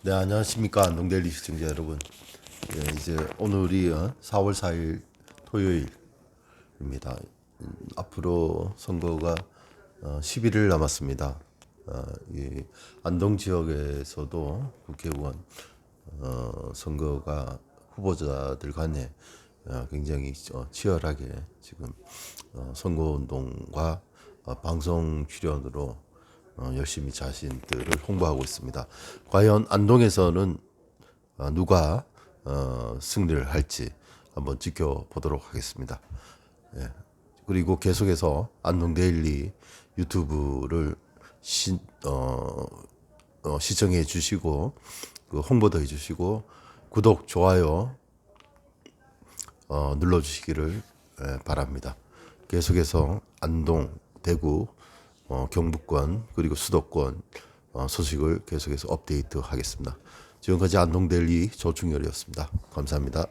네 안녕하십니까 안동데일리 시청자 여러분. 예, 이제 오늘이 어, 4월 4일 토요일입니다. 음, 앞으로 선거가 어, 11일 남았습니다. 어, 이 안동 지역에서도 국회의원 어, 선거가 후보자들 간에 어, 굉장히 어, 치열하게 지금 어, 선거운동과 어, 방송 출연으로 어, 열심히 자신들을 홍보하고 있습니다. 과연 안동에서는 어, 누가 어, 승리를 할지 한번 지켜보도록 하겠습니다. 예. 그리고 계속해서 안동 데일리 유튜브를 시, 어, 어, 시청해 주시고 그 홍보도 해주시고 구독 좋아요 어, 눌러주시기를 예, 바랍니다. 계속해서 안동, 대구, 어, 경북권 그리고 수도권 어, 소식을 계속해서 업데이트 하겠습니다. 지금까지 안동 데일리 조충열이었습니다. 감사합니다.